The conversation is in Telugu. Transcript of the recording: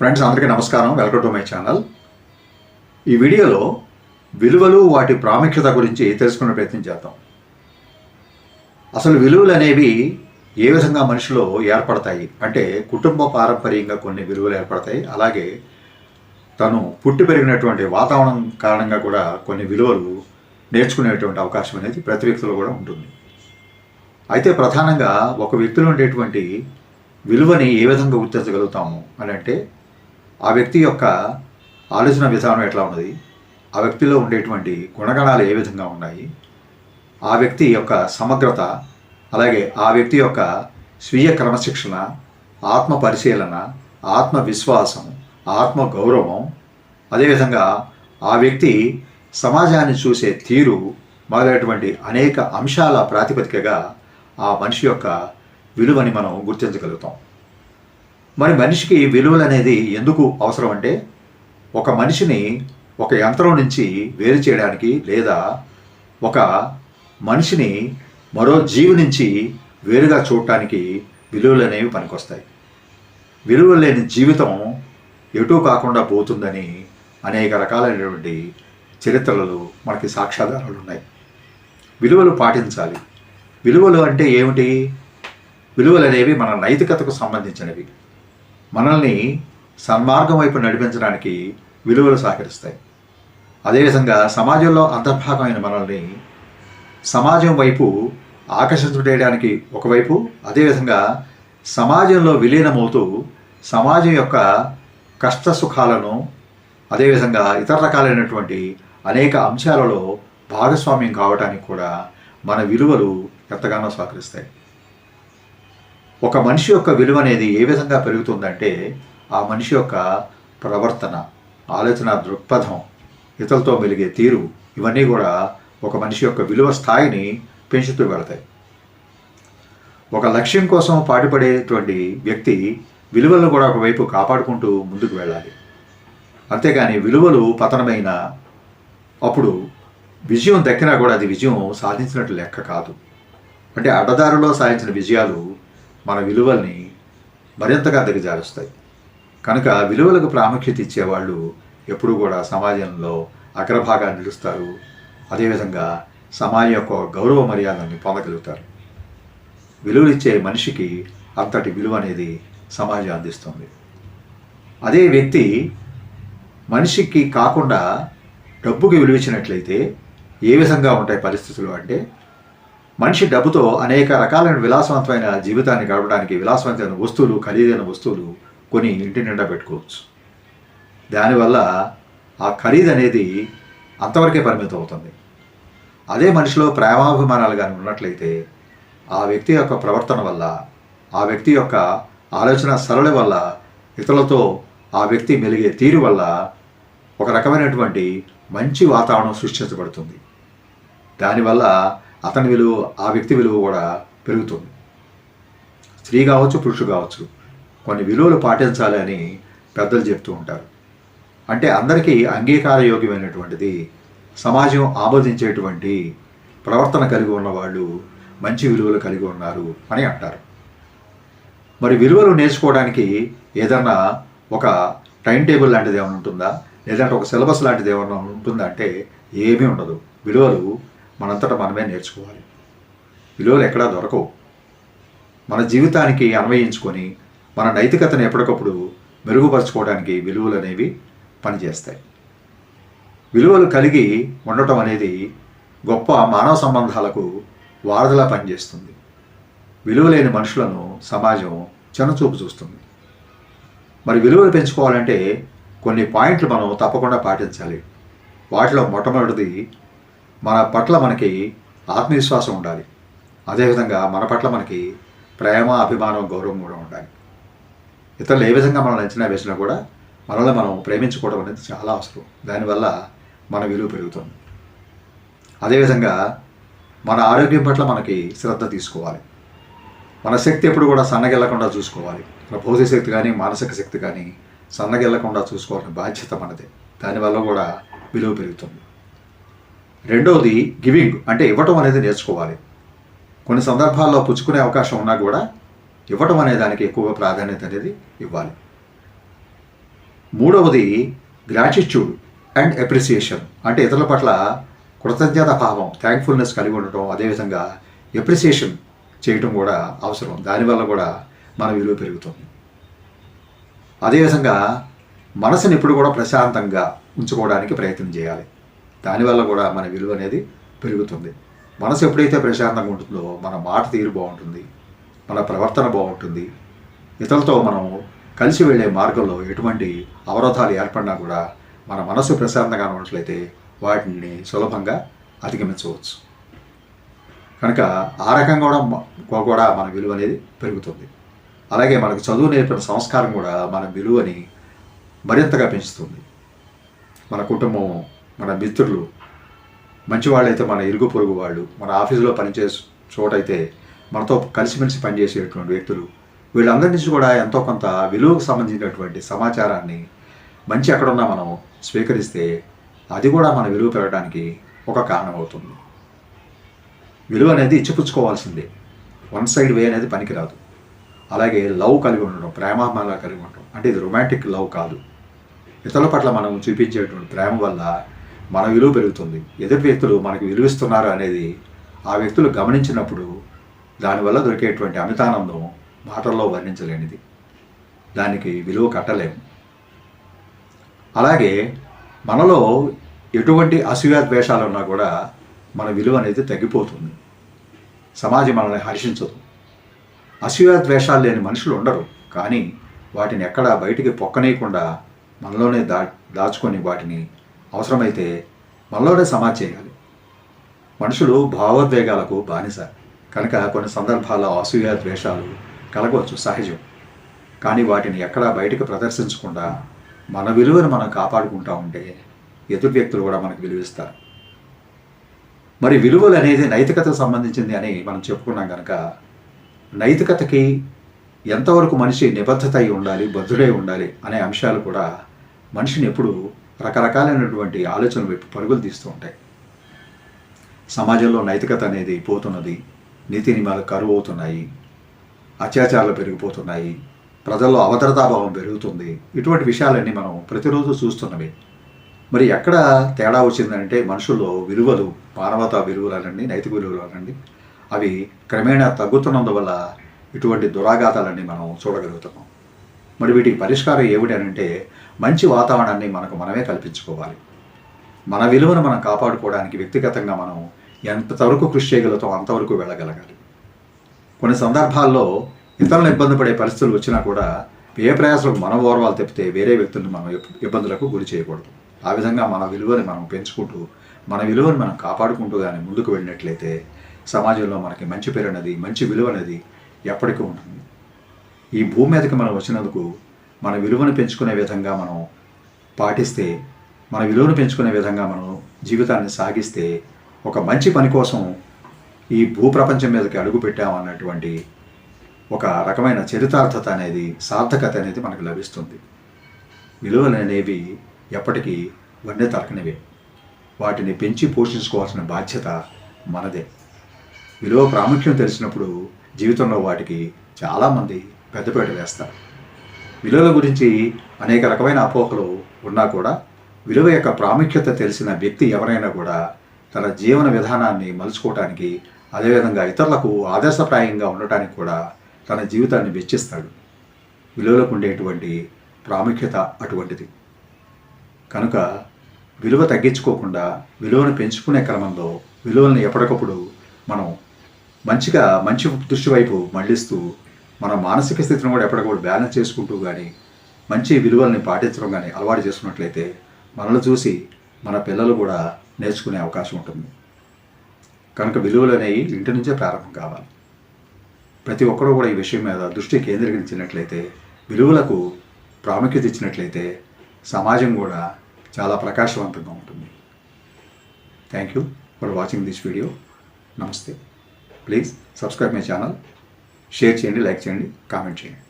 ఫ్రెండ్స్ అందరికీ నమస్కారం. వెల్కమ్ టు మై ఛానల్ ఈ వీడియోలో విలువలు వాటి ప్రాముఖ్యత గురించి తెలుసుకునే ప్రయత్నం చేద్దాం. అసలు విలువలు అనేవి ఏ విధంగా మనిషిలో ఏర్పడతాయి? అంటే కుటుంబ పారంపర్యంగా కొన్ని విలువలు ఏర్పడతాయి. అలాగే తను పుట్టి పెరిగినటువంటి వాతావరణం కారణంగా కూడా కొన్ని విలువలు నేర్చుకునేటువంటి అవకాశం అనేది ప్రతి వ్యక్తిలో కూడా ఉంటుంది. అయితే ప్రధానంగా ఒక వ్యక్తిలో ఉండేటువంటి విలువని ఏ విధంగా గుర్తించగలుగుతాము అని అంటే ఆ వ్యక్తి యొక్క ఆలోచన విధానం ఎట్లా ఉన్నది? ఆ వ్యక్తిలో ఉండేటువంటి గుణగణాలు ఏ విధంగా ఉన్నాయి? ఆ వ్యక్తి యొక్క సమగ్రత అలాగే ఆ వ్యక్తి యొక్క స్వీయ క్రమశిక్షణ ఆత్మ పరిశీలన ఆత్మవిశ్వాసం ఆత్మ గౌరవం అదేవిధంగా ఆ వ్యక్తి సమాజాన్ని చూసే తీరు మొదలైనటువంటి అనేక అంశాల ప్రాతిపదికగా ఆ మనిషి యొక్క విలువని మనం గుర్తించగలుగుతాం. మరి మనిషికి విలువలు అనేది ఎందుకు అవసరం అంటే ఒక మనిషిని ఒక యంత్రం నుంచి వేరు చేయడానికి లేదా ఒక మనిషిని మరో జీవి నుంచి వేరుగా చూడటానికి విలువలు అనేవి పనికొస్తాయి. విలువలు లేని జీవితం ఎటూ కాకుండా పోతుందని అనేక రకాలైనటువంటి చరిత్రలు మనకి సాక్ష్యాధారాలు ఉన్నాయి. విలువలు పాటించాలి. విలువలు అంటే ఏమిటి? విలువలు అనేవి మన నైతికతకు సంబంధించినవి. మనల్ని సన్మార్గం వైపు నడిపించడానికి విలువలు సహకరిస్తాయి. అదేవిధంగా సమాజంలో అంతర్భాగమైన మనల్ని సమాజం వైపు ఆకర్షించడానికి ఒకవైపు అదేవిధంగా సమాజంలో విలీనమవుతూ సమాజం యొక్క కష్ట సుఖాలను అదేవిధంగా ఇతర రకాలైనటువంటి అనేక అంశాలలో భాగస్వామ్యం కావడానికి కూడా మన విలువలు ఎంతగానో సహకరిస్తాయి. ఒక మనిషి యొక్క విలువ అనేది ఏ విధంగా పెరుగుతుందంటే ఆ మనిషి యొక్క ప్రవర్తన ఆలోచన దృక్పథం ఇతరులతో మెలిగే తీరు ఇవన్నీ కూడా ఒక మనిషి యొక్క విలువ స్థాయిని పెంచుతూ వెళతాయి. ఒక లక్ష్యం కోసం పాటుపడేటువంటి వ్యక్తి విలువలను కూడా ఒకవైపు కాపాడుకుంటూ ముందుకు వెళ్ళాలి. అంతేగాని విలువలు పతనమైన అప్పుడు విజయం దక్కినా కూడా అది విజయం సాధించినట్లు లెక్క కాదు. అంటే అడ్డదారిలో సాధించిన విజయాలు మన విలువల్ని మరింతగా దిగజారుస్తాయి. కనుక విలువలకు ప్రాముఖ్యత ఇచ్చేవాళ్ళు ఎప్పుడూ కూడా సమాజంలో అగ్రభాగాన్ని నిలుస్తారు. అదేవిధంగా సమాజం యొక్క గౌరవ మర్యాదల్ని పొందగలుగుతారు. విలువలిచ్చే మనిషికి అంతటి విలువ అనేది సమాజం అందిస్తుంది. అదే వ్యక్తి మనిషికి కాకుండా డబ్బుకి విలువ ఇచ్చినట్లయితే ఏ విధంగా ఉంటాయి పరిస్థితులు అంటే మనిషి డబ్బుతో అనేక రకాలైన విలాసవంతమైన జీవితాన్ని గడపడానికి విలాసవంతమైన వస్తువులు ఖరీదైన వస్తువులు కొని ఇంటి నిండా పెట్టుకోవచ్చు. దానివల్ల ఆ ఖరీదు అనేది అంతవరకే పరిమితం అవుతుంది. అదే మనిషిలో ప్రేమాభిమానాలు కానీ ఉన్నట్లయితే ఆ వ్యక్తి యొక్క ప్రవర్తన వల్ల ఆ వ్యక్తి యొక్క ఆలోచన సరళ వల్ల ఇతరులతో ఆ వ్యక్తి మెలిగే తీరు వల్ల ఒక రకమైనటువంటి మంచి వాతావరణం సృష్టించబడుతుంది. దానివల్ల అతని విలువ ఆ వ్యక్తి విలువ కూడా పెరుగుతుంది. స్త్రీ కావచ్చు పురుషుడు కావచ్చు కొన్ని విలువలు పాటించాలి అని పెద్దలు చెప్తూ ఉంటారు. అంటే అందరికీ అంగీకారయోగ్యమైనటువంటిది సమాజం ఆమోదించేటువంటి ప్రవర్తన కలిగి ఉన్నవాళ్ళు మంచి విలువలు కలిగి ఉన్నారు అని అంటారు. మరి విలువలు నేర్చుకోవడానికి ఏదన్నా ఒక టైం టేబుల్ లాంటిది ఏమైనా ఉంటుందా? లేదంటే ఒక సిలబస్ లాంటిది ఏమైనా ఉంటుందా? అంటే ఏమీ ఉండదు. విలువలు మనంతటా మనమే నేర్చుకోవాలి. విలువలు ఎక్కడా దొరకవు. మన జీవితానికి అన్వయించుకొని మన నైతికతను ఎప్పటికప్పుడు మెరుగుపరచుకోవడానికి విలువలు అనేవి పనిచేస్తాయి. విలువలు కలిగి ఉండటం అనేది గొప్ప మానవ సంబంధాలకు వారధిలా పనిచేస్తుంది. విలువ లేని మనుషులను సమాజం చిన్నచూపు చూస్తుంది. మరి విలువలు పెంచుకోవాలంటే కొన్ని పాయింట్లు మనం తప్పకుండా పాటించాలి. వాటిలో మొట్టమొదటిది మన పట్ల మనకి ఆత్మవిశ్వాసం ఉండాలి. అదేవిధంగా మన పట్ల మనకి ప్రేమ అభిమానం గౌరవం కూడా ఉండాలి. ఇతరులు ఏ విధంగా మనం అంచనా వేసినా కూడా మనల్ని మనం ప్రేమించుకోవడం అనేది చాలా అవసరం. దానివల్ల మన విలువ పెరుగుతుంది. అదేవిధంగా మన ఆరోగ్యం పట్ల మనకి శ్రద్ధ తీసుకోవాలి. మన శక్తి ఎప్పుడు కూడా సన్నగిల్లకుండా చూసుకోవాలి. మన భౌతిక శక్తి కానీ మానసిక శక్తి కానీ సన్నగిల్లకుండా చూసుకోవాల్సిన బాధ్యత మనదే. దానివల్ల కూడా విలువ పెరుగుతుంది. రెండవది గివింగ్ అంటే ఇవ్వటం అనేది నేర్చుకోవాలి. కొన్ని సందర్భాల్లో పుచ్చుకునే అవకాశం ఉన్నా కూడా ఇవ్వటం అనే దానికి ఎక్కువగా ప్రాధాన్యత అనేది ఇవ్వాలి. మూడవది గ్రాటిట్యూడ్ అండ్ అప్రిసియేషన్ అంటే ఇతరుల పట్ల కృతజ్ఞత భావం థ్యాంక్ఫుల్నెస్ కలిగి ఉండటం అదేవిధంగా ఎప్రిసియేషన్ చేయటం కూడా అవసరం. దానివల్ల కూడా మన విలువ పెరుగుతుంది. అదేవిధంగా మనసుని ఎప్పుడు కూడా ప్రశాంతంగా ఉంచుకోవడానికి ప్రయత్నం చేయాలి. దానివల్ల కూడా మన విలువ అనేది పెరుగుతుంది. మనసు ఎప్పుడైతే ప్రశాంతంగా ఉంటుందో మన మాట తీరు బాగుంటుంది మన ప్రవర్తన బాగుంటుంది ఇతరులతో మనం కలిసి వెళ్ళే మార్గంలో ఎటువంటి అవరోధాలు ఏర్పడినా కూడా మన మనసు ప్రశాంతంగా ఉన్నట్లయితే వాటిని సులభంగా అధిగమించవచ్చు. కనుక ఆ రకంగా కూడా కూడా మన విలువ అనేది పెరుగుతుంది. అలాగే మనకు చదువు నేర్పిన సంస్కారం కూడా మన విలువని మరింతగా పెంచుతుంది. మన కుటుంబం మన మిత్రులు. మంచి వాళ్ళైతే మన ఇరుగు పొరుగు వాళ్ళు. మన ఆఫీసులో పనిచేసే చోటైతే మనతో కలిసిమెలిసి పనిచేసేటువంటి వ్యక్తులు. వీళ్ళందరి నుంచి కూడా ఎంతో కొంత విలువకు సంబంధించినటువంటి సమాచారాన్ని మంచి ఎక్కడున్నా మనం స్వీకరిస్తే అది కూడా మన విలువ పెరగడానికి ఒక కారణం అవుతుంది విలువ అనేది ఇచ్చిపుచ్చుకోవాల్సిందే. వన్ సైడ్ వే అనేది పనికిరాదు. అలాగే లవ్ కలిగి ఉండడం ప్రేమాభిమానాలు కలిగి ఉండడం. అంటే ఇది రొమాంటిక్ లవ్ కాదు. ఇతరుల పట్ల మనం చూపించేటువంటి ప్రేమ వల్ల మన విలువ పెరుగుతుంది. ఎదుటి వ్యక్తులు మనకు విలువిస్తున్నారు అనేది ఆ వ్యక్తులు గమనించినప్పుడు దానివల్ల దొరికేటువంటి అమితానందం మాటల్లో వర్ణించలేనిది. దానికి విలువ కట్టలేము అలాగే మనలో ఎటువంటి అసూయాద్వేషాలు ఉన్నా కూడా మన విలువ అనేది తగ్గిపోతుంది. సమాజం మనల్ని హర్షించదు. అసూయాద్వేషాలు లేని మనుషులు ఉండరు. కానీ వాటిని ఎక్కడ బయటికి పొక్కనేయకుండా మనలోనే దా దాచుకొని వాటిని అవసరమైతే మనలోనే సమాజ్ చేయాలి. మనుషులు భావోద్వేగాలకు బానిస. కనుక కొన్ని సందర్భాల్లో అసూయ ద్వేషాలు కలగవచ్చు సహజం. కానీ వాటిని ఎక్కడా బయటకు ప్రదర్శించకుండా మన విలువను మనం కాపాడుకుంటా ఉంటే ఎదుటి వ్యక్తులు కూడా మనకు విలువిస్తారు. మరి విలువలు అనేది నైతికతకు సంబంధించింది అని మనం చెప్పుకున్నాం కనుక నైతికతకి ఎంతవరకు మనిషి నిబద్ధత అయి ఉండాలి బద్ధుడై ఉండాలి అనే అంశాలు కూడా మనిషిని ఎప్పుడు రకరకాలైనటువంటి ఆలోచనలు వైపు పరుగులు తీస్తూ ఉంటాయి. సమాజంలో నైతికత అనేది పోతున్నది నీతి నియమాలు కరువు అవుతున్నాయి అత్యాచారాలు పెరిగిపోతున్నాయి ప్రజల్లో అవతరతాభావం పెరుగుతుంది. ఇటువంటి విషయాలన్నీ మనం ప్రతిరోజు చూస్తున్నవి మరి ఎక్కడ తేడా వచ్చిందంటే మనుషుల్లో విలువలు మానవతా విలువలు అనండి నైతిక విలువలు అనండి అవి క్రమేణా తగ్గుతున్నందువల్ల ఇటువంటి దురాఘాతాలన్నీ మనం చూడగలుగుతున్నాం. మరి వీటికి పరిష్కారం ఏమిటి అని అంటే మంచి వాతావరణాన్ని మనకు మనమే కల్పించుకోవాలి. మన విలువను మనం కాపాడుకోవడానికి వ్యక్తిగతంగా మనం ఎంతవరకు కృషి చేయగలుగుతాం అంతవరకు వెళ్ళగలగాలి. కొన్ని సందర్భాల్లో ఇతరులను ఇబ్బంది పడే పరిస్థితులు వచ్చినా కూడా ఏ ప్రయాసలకు మన ఓర్వాలు తెప్పితే వేరే వ్యక్తులను మనం ఇబ్బందులకు గురి చేయకూడదు. ఆ విధంగా మన విలువని మనం పెంచుకుంటూ మన విలువని మనం కాపాడుకుంటూ కానీ ముందుకు వెళ్ళినట్లయితే సమాజంలో మనకి మంచి పేరు అనేది మంచి విలువ అనేది ఎప్పటికీ ఉంటుంది. ఈ భూమి మీదకి మనం వచ్చినందుకు మన విలువను పెంచుకునే విధంగా మనం పాటిస్తే మన విలువను పెంచుకునే విధంగా మనం జీవితాన్ని సాగిస్తే ఒక మంచి పని కోసం ఈ భూప్రపంచం మీదకి అడుగు పెట్టామన్నటువంటి ఒక రకమైన చరితార్థత అనేది సార్థకత అనేది మనకు లభిస్తుంది. విలువలు అనేవి ఎప్పటికీ వన్నె తరకనివే వాటిని పెంచి పోషించుకోవాల్సిన బాధ్యత మనదే. విలువ ప్రాముఖ్యం తెలిసినప్పుడు జీవితంలో వాటికి చాలామంది పెద్దపేట వేస్తారు విలువల గురించి అనేక రకమైన అపోహలు ఉన్నా కూడా విలువ యొక్క ప్రాముఖ్యత తెలిసిన వ్యక్తి ఎవరైనా కూడా తన జీవన విధానాన్ని మలుచుకోవటానికి అదేవిధంగా ఇతరులకు ఆదర్శప్రాయంగా ఉండటానికి కూడా తన జీవితాన్ని వెచ్చిస్తాడు. విలువలకు ఉండేటువంటి ప్రాముఖ్యత అటువంటిది. కనుక విలువ తగ్గించుకోకుండా విలువను పెంచుకునే క్రమంలో విలువలను ఎప్పటికప్పుడు మనం మంచిగా మంచి దృష్టి వైపు మళ్ళిస్తూ మన మానసిక స్థితిని కూడా ఎప్పటికప్పుడు బ్యాలెన్స్ చేసుకుంటూ కానీ మంచి విలువల్ని పాటించడం కానీ అలవాటు చేసుకున్నట్లయితే మనల్ని చూసి మన పిల్లలు కూడా నేర్చుకునే అవకాశం ఉంటుంది. కనుక విలువలు అనేవి ఇంటి నుంచే ప్రారంభం కావాలి. ప్రతి ఒక్కరూ కూడా ఈ విషయం మీద దృష్టి కేంద్రీకరించినట్లయితే విలువలకు ప్రాముఖ్యత ఇచ్చినట్లయితే సమాజం కూడా చాలా ప్రకాశవంతంగా ఉంటుంది. Thank you for watching this video నమస్తే please subscribe my channel share చేయండి లైక్ చేయండి కామెంట్ చేయండి.